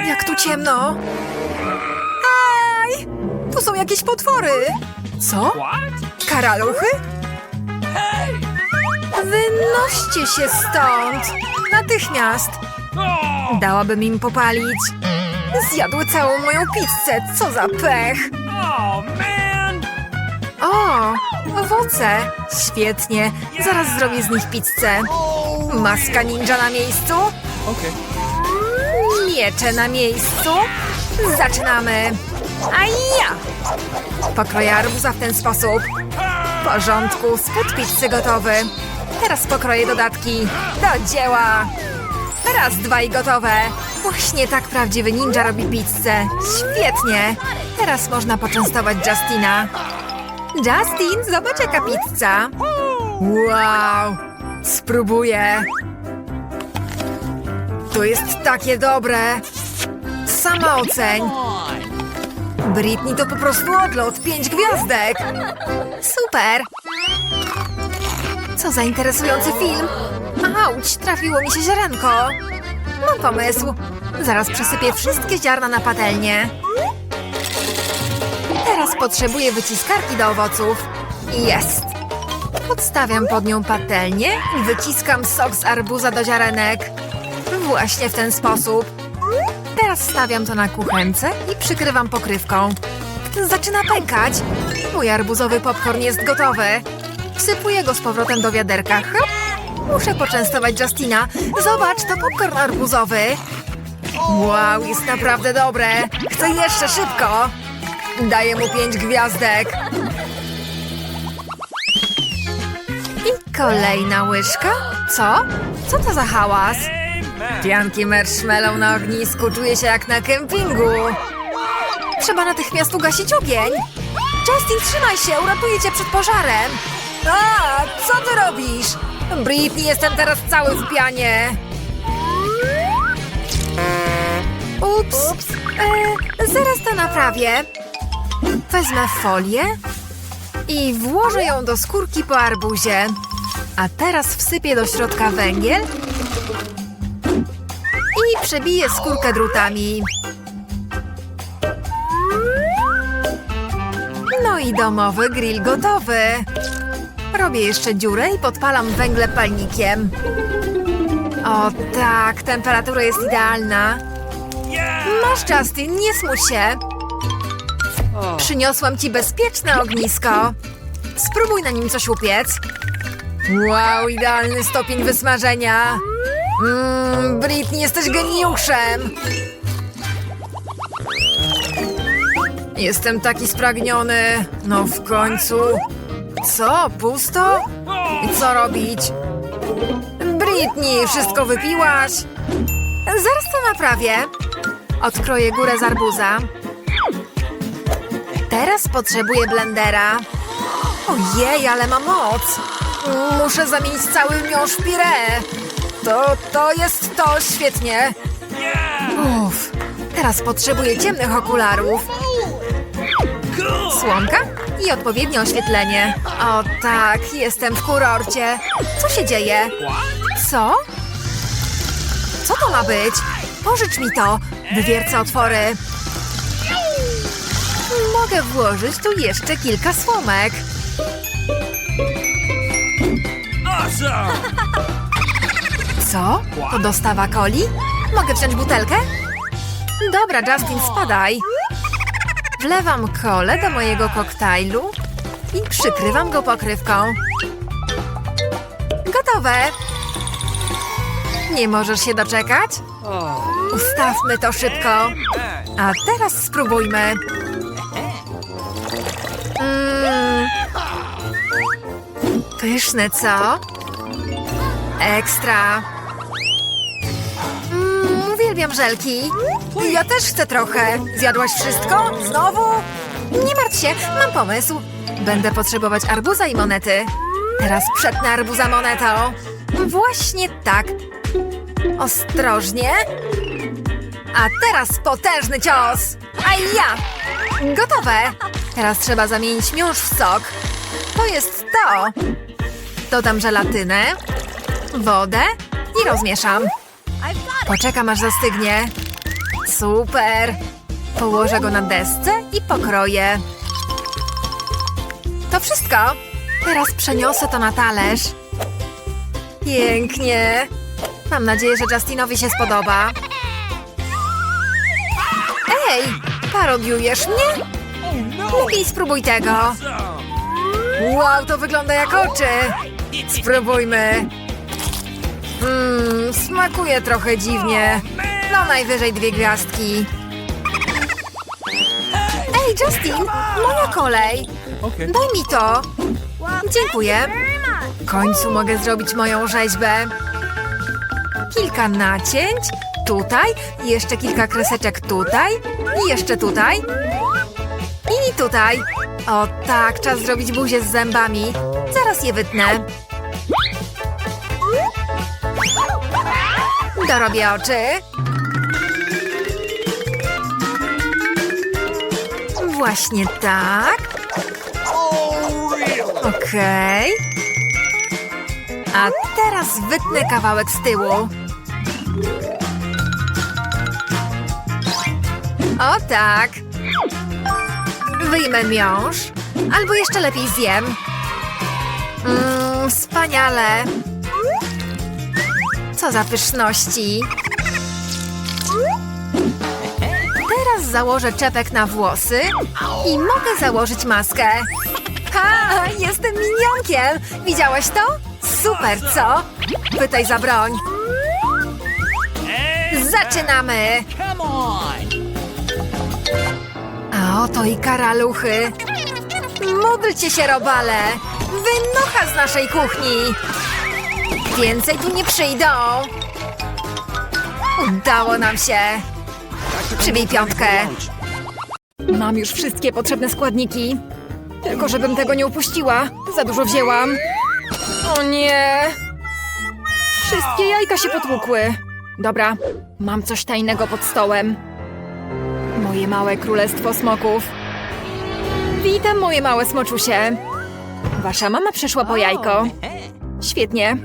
Jak tu ciemno! Aj! Tu są jakieś potwory! Co? Karaluchy? Wynoście się stąd! Natychmiast! Dałabym im popalić. Zjadły całą moją pizzę, co za pech! O, owoce! Świetnie, zaraz zrobię z nich pizzę. Maska ninja na miejscu? Okay. Miecze na miejscu? Zaczynamy! A ja! Pokroję arbuza w ten sposób. W porządku, spód pizzy gotowy. Teraz pokroję dodatki. Do dzieła! Raz, dwa i gotowe. Właśnie tak prawdziwy ninja robi pizzę. Świetnie! Teraz można poczęstować Justina. Justin, zobacz jaka pizza. Wow! Spróbuję. To jest takie dobre. Sama oceń. Britney to po prostu odlot. Pięć gwiazdek. Super. Co za interesujący film. Auć, trafiło mi się ziarenko. Mam pomysł. Zaraz przesypię wszystkie ziarna na patelnię. Teraz potrzebuję wyciskarki do owoców. Jest. Podstawiam pod nią patelnię i wyciskam sok z arbuza do ziarenek. Właśnie w ten sposób. Teraz stawiam to na kuchence i przykrywam pokrywką. Zaczyna pękać. Mój arbuzowy popcorn jest gotowy. Wsypuję go z powrotem do wiaderka. Hop. Muszę poczęstować Justina. Zobacz, to popcorn arbuzowy. Wow, jest naprawdę dobre. Chcę jeszcze szybko. Daję mu pięć gwiazdek. I kolejna łyżka. Co? Co to za hałas? Pianki marshmallow na ognisku czuje się jak na kempingu. Trzeba natychmiast ugasić ogień. Justin, trzymaj się, uratuję cię przed pożarem. A, co ty robisz? Britney, jestem teraz cały w pianie. Ups. E, zaraz to naprawię. Wezmę folię i włożę ją do skórki po arbuzie. A teraz wsypię do środka węgiel przebiję skórkę drutami. No i domowy grill gotowy. Robię jeszcze dziurę i podpalam węgle palnikiem. O tak, temperatura jest idealna. Masz, Justin, nie smuć się. Przyniosłam ci bezpieczne ognisko. Spróbuj na nim coś upiec. Wow, idealny stopień wysmażenia. Mmm, Britney, jesteś geniuszem. Jestem taki spragniony. No w końcu. Co, pusto? Co robić? Britney, wszystko wypiłaś? Zaraz to naprawię. Odkroję górę z arbuza. Teraz potrzebuję blendera. Ojej, ale ma moc. Muszę zamienić cały miąższ pire. To, to jest to, świetnie. Uff, teraz potrzebuję ciemnych okularów. Słomka i odpowiednie oświetlenie. O tak, jestem w kurorcie. Co się dzieje? Co? Co to ma być? Pożycz mi to. Wywiercę otwory. Mogę włożyć tu jeszcze kilka słomek. Awesome! Co? To dostawa coli? Mogę wziąć butelkę? Dobra, Justin, spadaj. Wlewam kolę do mojego koktajlu i przykrywam go pokrywką. Gotowe. Nie możesz się doczekać? Ustawmy to szybko. A teraz spróbujmy. Mmm. Pyszne, co? Ekstra. Uwielbiam żelki. Ja też chcę trochę. Zjadłaś wszystko? Znowu? Nie martw się, mam pomysł. Będę potrzebować arbuza i monety. Teraz przetnę arbuza monetą. Właśnie tak. Ostrożnie. A teraz potężny cios! A ja! Gotowe! Teraz trzeba zamienić miąższ w sok. To jest to! Dodam żelatynę, wodę i rozmieszam. Poczekam aż zastygnie. Super! Położę go na desce i pokroję. To wszystko. Teraz przeniosę to na talerz. Pięknie. Mam nadzieję, że Justinowi się spodoba. Ej, parodiujesz mnie? Lepiej spróbuj tego. Wow, to wygląda jak oczy. Spróbujmy. Mmm, smakuje trochę dziwnie. No najwyżej dwie gwiazdki. Ej, Justin, moja kolej. Daj mi to. Dziękuję. W końcu mogę zrobić moją rzeźbę. Kilka nacięć. Tutaj. Jeszcze kilka kreseczek tutaj. I jeszcze tutaj. I tutaj. O tak, czas zrobić buzię z zębami. Zaraz je wytnę. Dorobię oczy. Właśnie tak. Okej. A teraz wytnę kawałek z tyłu. O tak. Wyjmę miąższ. Albo jeszcze lepiej zjem. Mmm, wspaniale. Co za pyszności. Teraz założę czepek na włosy i mogę założyć maskę. Ha, jestem minionkiem! Widziałeś to? Super, co? Pytaj za broń. Zaczynamy! A oto i karaluchy. Módlcie się, robale! Wynocha z naszej kuchni! Więcej tu nie przyjdą! Udało nam się! Przybij piątkę! Mam już wszystkie potrzebne składniki. Tylko żebym tego nie upuściła. Za dużo wzięłam. O nie! Wszystkie jajka się potłukły. Dobra, mam coś tajnego pod stołem. Moje małe królestwo smoków. Witam, moje małe smoczusie. Wasza mama przyszła po jajko. Świetnie.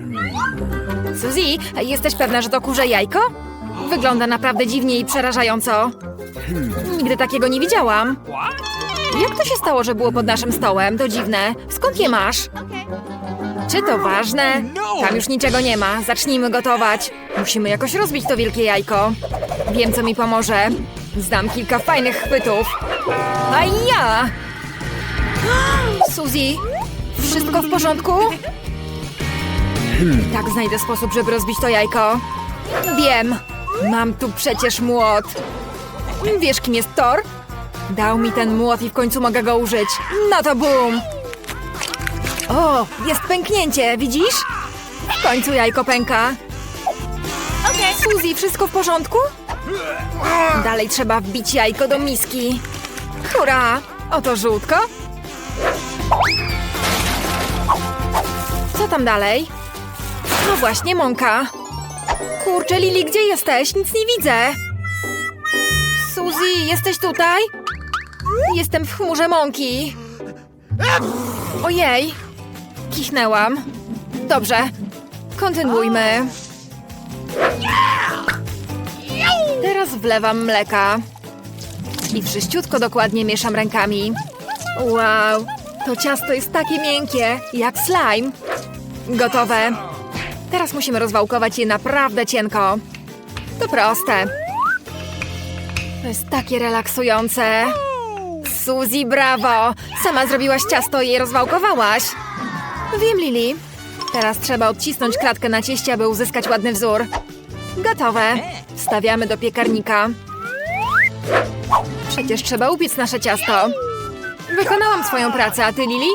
Suzy, jesteś pewna, że to kurze jajko? Wygląda naprawdę dziwnie i przerażająco. Nigdy takiego nie widziałam. Jak to się stało, że było pod naszym stołem? To dziwne. Skąd je masz? Czy to ważne? Tam już niczego nie ma. Zacznijmy gotować. Musimy jakoś rozbić to wielkie jajko. Wiem, co mi pomoże. Znam kilka fajnych chwytów. A ja! Suzy, wszystko w porządku? Tak znajdę sposób, żeby rozbić to jajko. Wiem. Mam tu przecież młot. Wiesz, kim jest Thor? Dał mi ten młot i w końcu mogę go użyć. No to bum! O, jest pęknięcie, widzisz? W końcu jajko pęka. Suzy, wszystko w porządku? Dalej trzeba wbić jajko do miski. Hurra! Oto żółtko. Co tam dalej? No właśnie, mąka. Kurczę, Lili, gdzie jesteś? Nic nie widzę. Suzy, jesteś tutaj? Jestem w chmurze mąki. Ojej. Kichnęłam. Dobrze. Kontynuujmy. Teraz wlewam mleka. I wszyściutko dokładnie mieszam rękami. Wow, to ciasto jest takie miękkie, jak slime. Gotowe. Teraz musimy rozwałkować je naprawdę cienko. To proste. To jest takie relaksujące. Suzy, brawo! Sama zrobiłaś ciasto i je rozwałkowałaś. Wiem, Lili. Teraz trzeba odcisnąć kratkę na cieście, aby uzyskać ładny wzór. Gotowe. Wstawiamy do piekarnika. Przecież trzeba upiec nasze ciasto. Wykonałam swoją pracę, a ty, Lili?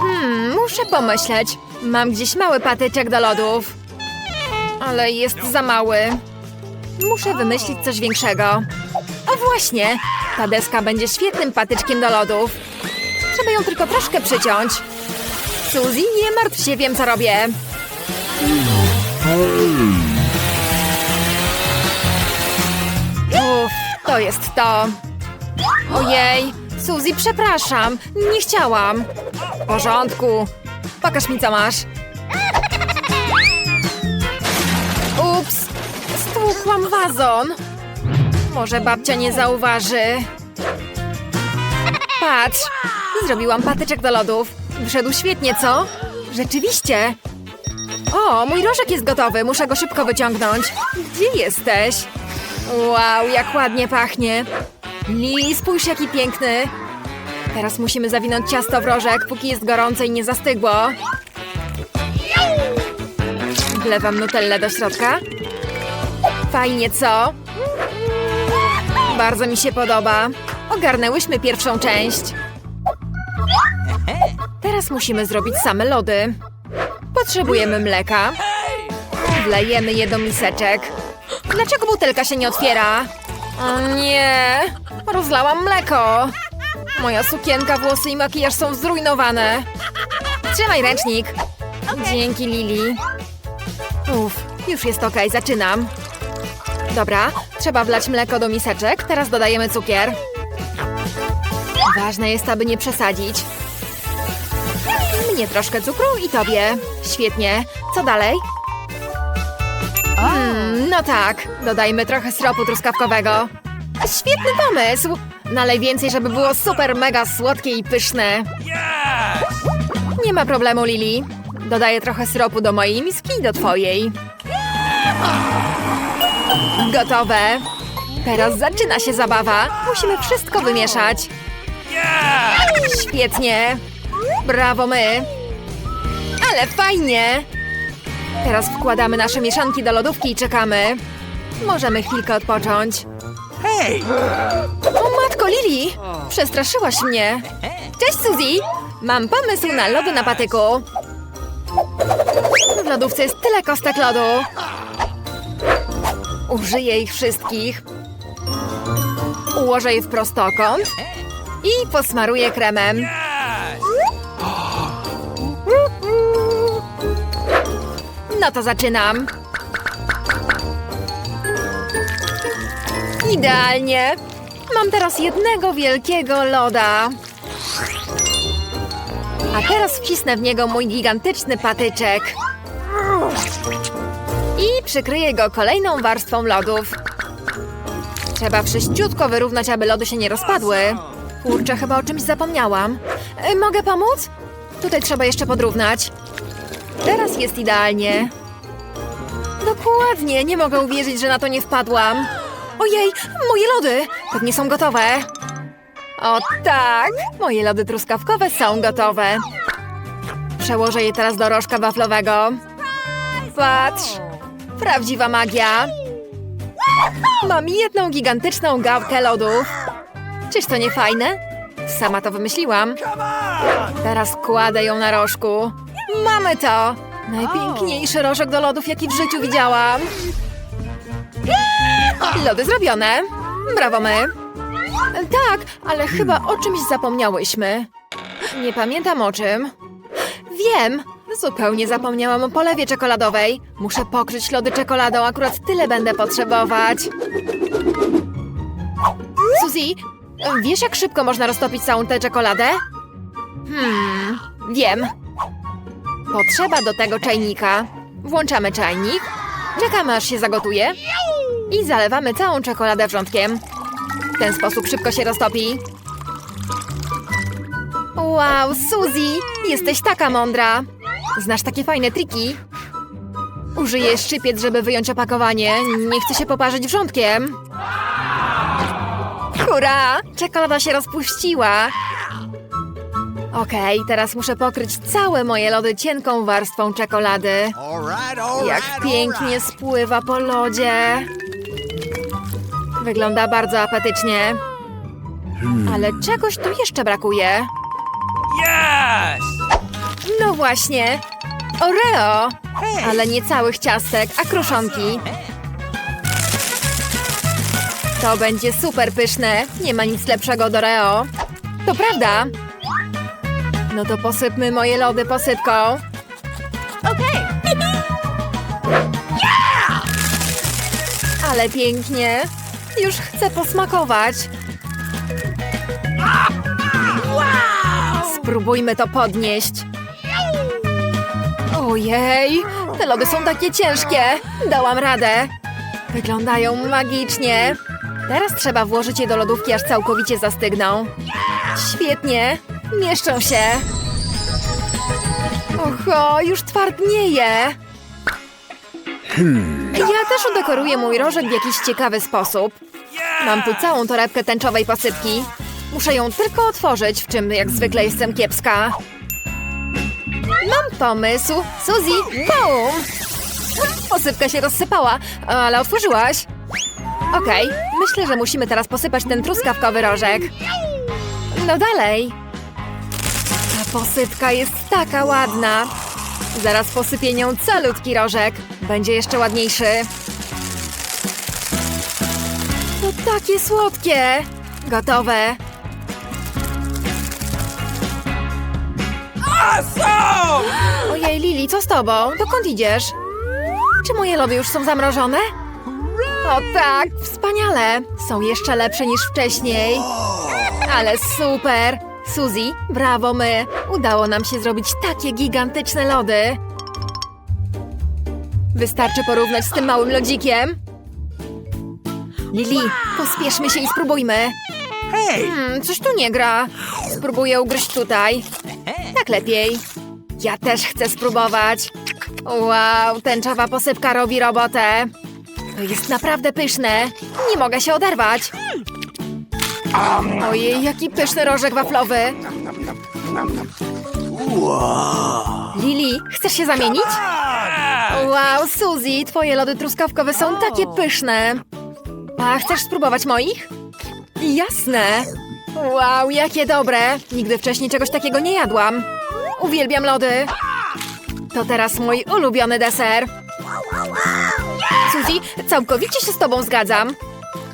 Hmm, muszę pomyśleć. Mam gdzieś mały patyczek do lodów. Ale jest za mały. Muszę wymyślić coś większego. O właśnie! Ta deska będzie świetnym patyczkiem do lodów. Trzeba ją tylko troszkę przyciąć. Suzy, nie martw się, wiem co robię. Uff, to jest to. Ojej, Suzy, przepraszam, nie chciałam. W porządku. Pokaż mi, co masz. Ups, stłukłam wazon. Może babcia nie zauważy. Patrz, zrobiłam patyczek do lodów. Wyszedł świetnie, co? Rzeczywiście. O, mój rożek jest gotowy, muszę go szybko wyciągnąć. Gdzie jesteś? Wow, jak ładnie pachnie. Lili, spójrz jaki piękny. Teraz musimy zawinąć ciasto w rożek, póki jest gorące i nie zastygło. Wlewam nutellę do środka. Fajnie, co? Bardzo mi się podoba. Ogarnęłyśmy pierwszą część. Teraz musimy zrobić same lody. Potrzebujemy mleka. Wlejemy je do miseczek. Dlaczego butelka się nie otwiera? O nie! Rozlałam mleko. Moja sukienka, włosy i makijaż są zrujnowane. Trzymaj ręcznik. Dzięki, Lili. Uff, już jest ok, zaczynam. Dobra, trzeba wlać mleko do miseczek, teraz dodajemy cukier. Ważne jest, aby nie przesadzić. Mnie troszkę cukru i tobie. Świetnie. Co dalej? Hmm, no tak, dodajmy trochę syropu truskawkowego. Świetny pomysł! Nalej więcej, żeby było super mega słodkie i pyszne. Nie ma problemu, Lili. Dodaję trochę syropu do mojej miski i do twojej. Gotowe. Teraz zaczyna się zabawa. Musimy wszystko wymieszać. Świetnie. Brawo my. Ale fajnie. Teraz wkładamy nasze mieszanki do lodówki i czekamy. Możemy chwilkę odpocząć. Hey! O matko, Lili! Przestraszyłaś mnie. Cześć, Suzy! Mam pomysł na lody na patyku. W lodówce jest tyle kostek lodu. Użyję ich wszystkich. Ułożę je w prostokąt i posmaruję kremem. No to zaczynam. Idealnie. Mam teraz jednego wielkiego loda. A teraz wcisnę w niego mój gigantyczny patyczek. I przykryję go kolejną warstwą lodów. Trzeba wszyściutko wyrównać, aby lody się nie rozpadły. Kurczę, chyba o czymś zapomniałam. E, mogę pomóc? Tutaj trzeba jeszcze podrównać. Teraz jest idealnie. Dokładnie, nie mogę uwierzyć, że na to nie wpadłam. Ojej, moje lody! Pewnie są gotowe. O tak, moje lody truskawkowe są gotowe. Przełożę je teraz do rożka waflowego. Patrz, prawdziwa magia. Mam jedną gigantyczną gałkę lodów. Czyż to nie fajne? Sama to wymyśliłam. Teraz kładę ją na rożku. Mamy to! Najpiękniejszy rożek do lodów, jaki w życiu widziałam. Lody zrobione. Brawo my. Tak, ale chyba o czymś zapomniałyśmy. Nie pamiętam o czym. Wiem! Zupełnie zapomniałam o polewie czekoladowej. Muszę pokryć lody czekoladą, akurat tyle będę potrzebować. Suzy, wiesz jak szybko można roztopić całą tę czekoladę? Hmm, wiem. Potrzeba do tego czajnika. Włączamy czajnik, czekamy aż się zagotuje i zalewamy całą czekoladę wrzątkiem. W ten sposób szybko się roztopi. Wow, Suzy, jesteś taka mądra. Znasz takie fajne triki. Użyję szczypiec, żeby wyjąć opakowanie. Nie chcę się poparzyć wrzątkiem. Hurra! Czekolada się rozpuściła. Okej, teraz muszę pokryć całe moje lody cienką warstwą czekolady. Jak pięknie spływa po lodzie. Wygląda bardzo apetycznie. Ale czegoś tu jeszcze brakuje. Yes! No właśnie. Oreo! Ale nie całych ciastek, a kruszonki. To będzie super pyszne. Nie ma nic lepszego od Oreo. To prawda. No to posypmy moje lody posypką. Okej. Ale pięknie. Już chcę posmakować. Spróbujmy to podnieść. Ojej, te lody są takie ciężkie. Dałam radę. Wyglądają magicznie. Teraz trzeba włożyć je do lodówki, aż całkowicie zastygną. Świetnie, mieszczą się. Oho, już twardnieje. Ja też udekoruję mój rożek w jakiś ciekawy sposób. Mam tu całą torebkę tęczowej posypki. Muszę ją tylko otworzyć, w czym jak zwykle jestem kiepska. Mam pomysł. Suzy, boom! Posypka się rozsypała, ale otworzyłaś. Okej, myślę, że musimy teraz posypać ten truskawkowy rożek. No dalej. Ta posypka jest taka ładna. Zaraz posypię nią calutki rożek. Będzie jeszcze ładniejszy. To takie słodkie. Gotowe. Awesome! Ojej, Lili, co z tobą? Dokąd idziesz? Czy moje lody już są zamrożone? O tak, wspaniale! Są jeszcze lepsze niż wcześniej. Ale super! Suzy, brawo my! Udało nam się zrobić takie gigantyczne lody. Wystarczy porównać z tym małym lodzikiem. Lili, pospieszmy się i spróbujmy. Hey! Hmm, coś tu nie gra. Spróbuję ugryźć tutaj. Tak lepiej. Ja też chcę spróbować. Wow, tęczowa posypka robi robotę. To jest naprawdę pyszne. Nie mogę się oderwać. Ojej, jaki pyszny rożek waflowy. Lili, chcesz się zamienić? Wow, Suzy, twoje lody truskawkowe są takie pyszne. A chcesz spróbować moich? Jasne. Wow, jakie dobre. Nigdy wcześniej czegoś takiego nie jadłam. Uwielbiam lody. To teraz mój ulubiony deser. Suzy, całkowicie się z tobą zgadzam.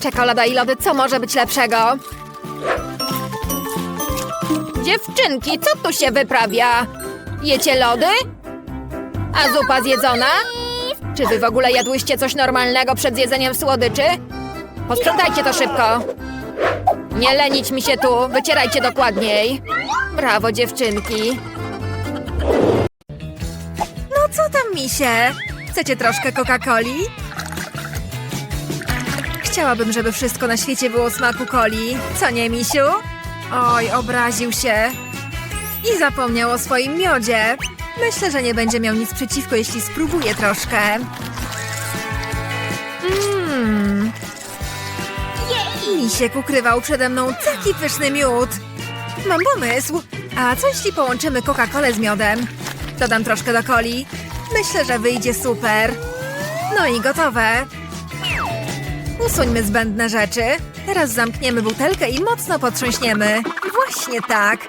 Czekolada i lody, co może być lepszego? Dziewczynki, co tu się wyprawia? Jecie lody? A zupa zjedzona? Czy wy w ogóle jadłyście coś normalnego przed zjedzeniem słodyczy? Posprzątajcie to szybko. Nie lenić mi się tu, wycierajcie dokładniej. Brawo, dziewczynki. No co tam, misie? Chcecie troszkę Coca-Coli? Chciałabym, żeby wszystko na świecie było smaku coli. Co nie, misiu? Oj, obraził się. I zapomniał o swoim miodzie. Myślę, że nie będzie miał nic przeciwko, jeśli spróbuje troszkę. Mmm, Misiek ukrywał przede mną taki pyszny miód. Mam pomysł. A co jeśli połączymy Coca-Colę z miodem? Dodam troszkę do coli. Myślę, że wyjdzie super. No i gotowe. Usuńmy zbędne rzeczy. Teraz zamkniemy butelkę i mocno potrząśniemy. Właśnie tak.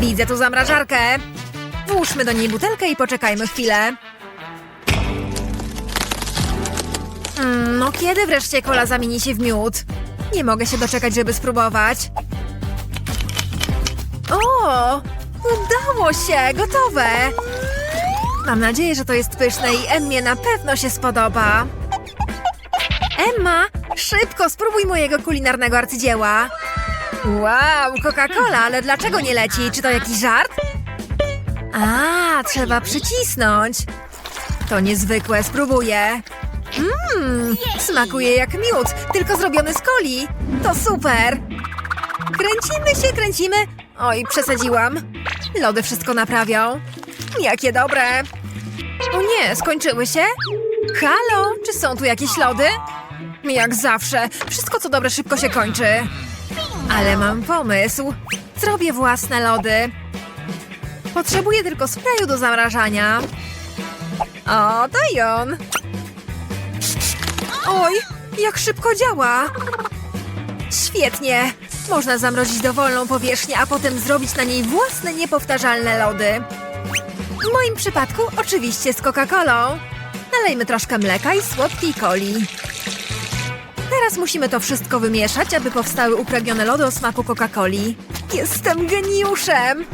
Widzę tu zamrażarkę. Włóżmy do niej butelkę i poczekajmy chwilę. Mm, no kiedy wreszcie kola zamieni się w miód? Nie mogę się doczekać, żeby spróbować. O! Udało się! Gotowe! Mam nadzieję, że to jest pyszne i Emmie na pewno się spodoba. Emma, szybko spróbuj mojego kulinarnego arcydzieła. Wow, Coca-Cola, ale dlaczego nie leci? Czy to jakiś żart? A, trzeba przycisnąć. To niezwykłe, spróbuję. Mmm, smakuje jak miód, tylko zrobiony z coli. To super. Kręcimy się, kręcimy. Oj, przesadziłam. Lody wszystko naprawią. Jakie dobre. O nie, skończyły się? Halo, czy są tu jakieś lody? Jak zawsze, wszystko co dobre szybko się kończy. Ale mam pomysł. Zrobię własne lody. Potrzebuję tylko sprayu do zamrażania. O, to i on. Oj, jak szybko działa! Świetnie! Można zamrozić dowolną powierzchnię, a potem zrobić na niej własne niepowtarzalne lody. W moim przypadku oczywiście z Coca-Colą. Nalejmy troszkę mleka i słodkiej coli. Teraz musimy to wszystko wymieszać, aby powstały upragnione lody o smaku Coca-Coli. Jestem geniuszem!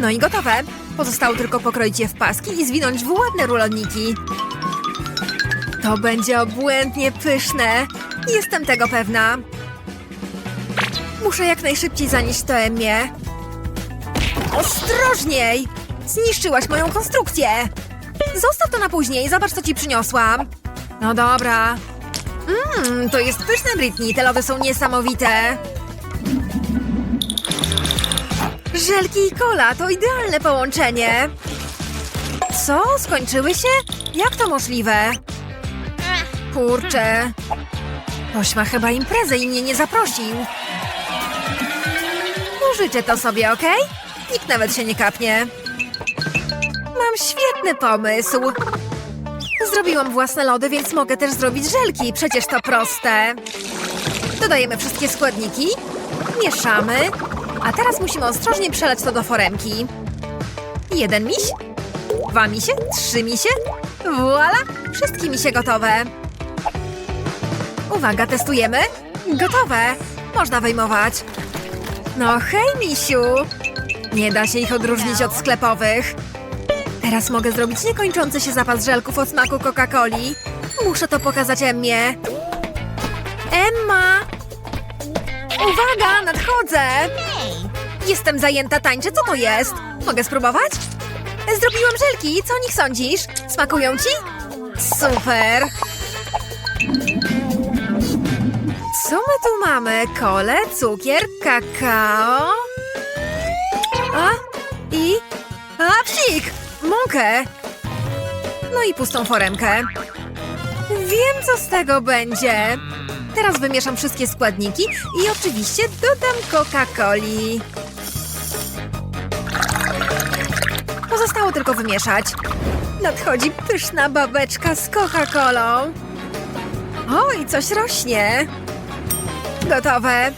No i gotowe. Pozostało tylko pokroić je w paski i zwinąć w ładne ruloniki. To będzie obłędnie pyszne. Jestem tego pewna. Muszę jak najszybciej zanieść to Emmie. Ostrożniej! Zniszczyłaś moją konstrukcję! Zostaw to na później, zobacz co ci przyniosłam. No dobra. Mmm, to jest pyszne, Britney. Te lody są niesamowite. Żelki i kola to idealne połączenie. Co? Skończyły się? Jak to możliwe? Kurczę. Ktoś ma chyba imprezę i mnie nie zaprosił. Użyczę to sobie, okej? Nikt nawet się nie kapnie. Mam świetny pomysł. Zrobiłam własne lody, więc mogę też zrobić żelki. Przecież to proste. Dodajemy wszystkie składniki. Mieszamy. A teraz musimy ostrożnie przelać to do foremki. Jeden miś. Dwa misie. Trzy misie. Voila! Wszystkie misie gotowe. Uwaga, testujemy. Gotowe. Można wyjmować. No hej, misiu. Nie da się ich odróżnić od sklepowych. Teraz mogę zrobić niekończący się zapas żelków o smaku Coca-Coli. Muszę to pokazać Emmie. Emma! Uwaga, nadchodzę! Jestem zajęta, tańczę. Co to jest? Mogę spróbować? Zrobiłam żelki. Co o nich sądzisz? Smakują ci? Super! Co my tu mamy? Kole, cukier, kakao... A? I? A, psik! Mąkę! No i pustą foremkę. Wiem, co z tego będzie. Teraz wymieszam wszystkie składniki i oczywiście dodam Coca-Coli. Pozostało tylko wymieszać. Nadchodzi pyszna babeczka z Coca-Colą. Oj, coś rośnie. Gotowe.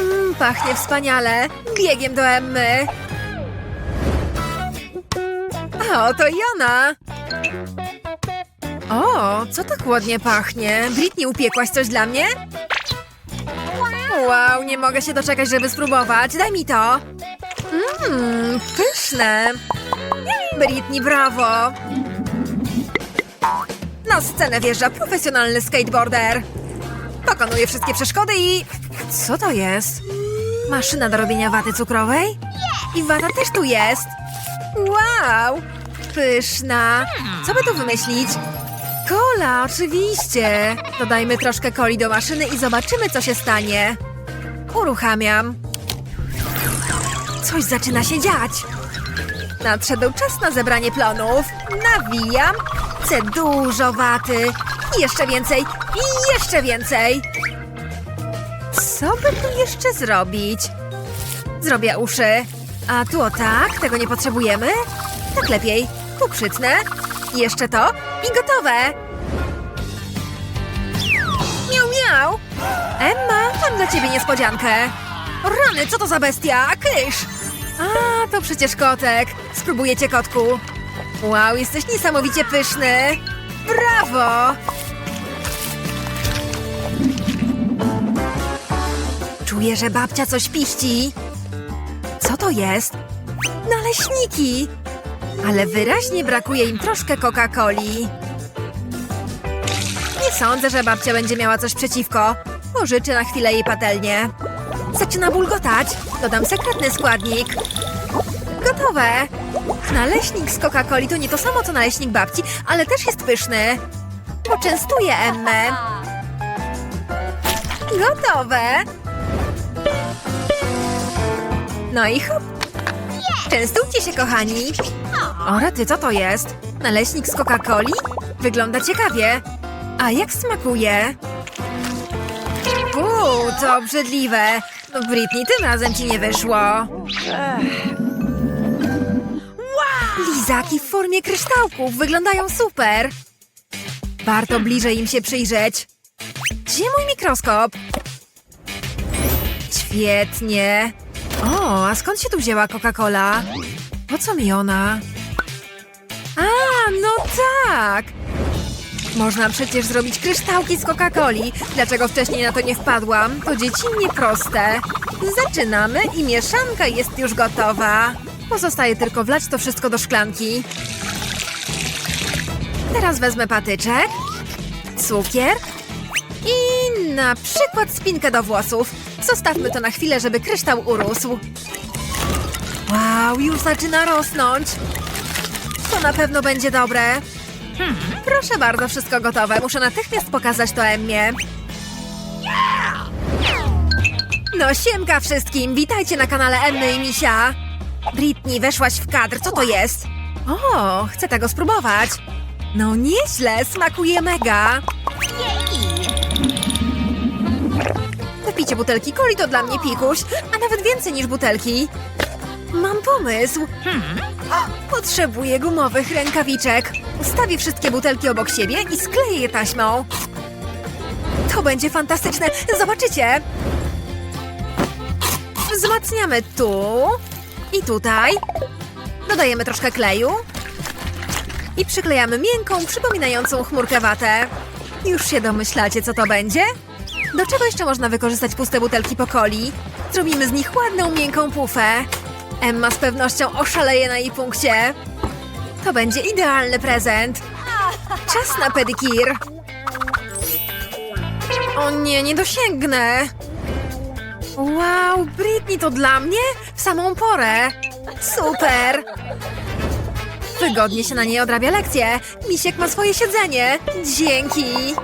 Mm, pachnie wspaniale. Biegiem do Emmy. O, to Jona. O, co tak ładnie pachnie? Britney, upiekłaś coś dla mnie? Wow, nie mogę się doczekać, żeby spróbować. Daj mi to. Mmm, pyszne. Britney, brawo. Na scenę wjeżdża profesjonalny skateboarder. Pokonuje wszystkie przeszkody i... Co to jest? Maszyna do robienia waty cukrowej? I wata też tu jest. Wow! Pyszna. Co by tu wymyślić? Kola, oczywiście. Dodajmy troszkę coli do maszyny i zobaczymy, co się stanie. Uruchamiam. Coś zaczyna się dziać. Nadszedł czas na zebranie plonów. Nawijam. Chcę dużo waty. Jeszcze więcej. I jeszcze więcej. Co by tu jeszcze zrobić? Zrobię uszy. A tu o tak, tego nie potrzebujemy? Tak lepiej. I Jeszcze to. I gotowe. Miau, miau. Emma, mam dla ciebie niespodziankę. Rany, co to za bestia? Kysz! A, to przecież kotek. Spróbujecie, kotku. Wow, jesteś niesamowicie pyszny. Brawo! Czuję, że babcia coś piści. Co to jest? Naleśniki! Ale wyraźnie brakuje im troszkę Coca-Coli. Nie sądzę, że babcia będzie miała coś przeciwko. Pożyczę na chwilę jej patelnię. Zaczyna bulgotać. Dodam sekretny składnik. Gotowe. Naleśnik z Coca-Coli to nie to samo co naleśnik babci, ale też jest pyszny. Poczęstuję Emmę. Gotowe. No i hop. Częstujcie się, kochani. O, rety, co to jest? Naleśnik z Coca-Coli? Wygląda ciekawie. A jak smakuje? Uuu, to obrzydliwe. Britney, tym razem ci nie wyszło. Lizaki w formie kryształków wyglądają super. Warto bliżej im się przyjrzeć. Gdzie mój mikroskop? Świetnie. O, a skąd się tu wzięła Coca-Cola? Po co mi ona? A, no tak! Można przecież zrobić kryształki z Coca-Coli. Dlaczego wcześniej na to nie wpadłam? To dziecinnie proste. Zaczynamy i mieszanka jest już gotowa. Pozostaje tylko wlać to wszystko do szklanki. Teraz wezmę patyczek, cukier i na przykład spinkę do włosów. Zostawmy to na chwilę, żeby kryształ urósł. Wow, już zaczyna rosnąć. Na pewno będzie dobre. Proszę bardzo, wszystko gotowe. Muszę natychmiast pokazać to Emmie. No siemka wszystkim, witajcie na kanale Emmy i Misia. Britney, weszłaś w kadr, co to jest? O, chcę tego spróbować. No nieźle, smakuje mega. Wypicie butelki coli to dla mnie pikuś, a nawet więcej niż butelki. Mam pomysł. Potrzebuję gumowych rękawiczek. Ustawię wszystkie butelki obok siebie i skleję je taśmą. To będzie fantastyczne. Zobaczycie. Wzmacniamy tu i tutaj. Dodajemy troszkę kleju. I przyklejamy miękką, przypominającą chmurkę watę. Już się domyślacie, co to będzie? Do czego jeszcze można wykorzystać puste butelki po coli? Zrobimy z nich ładną, miękką pufę. Emma z pewnością oszaleje na jej punkcie. To będzie idealny prezent. Czas na pedikir. O nie, nie dosięgnę. Wow, Britney to dla mnie? W samą porę. Super. Wygodnie się na niej odrabia lekcje. Misiek ma swoje siedzenie. Dzięki.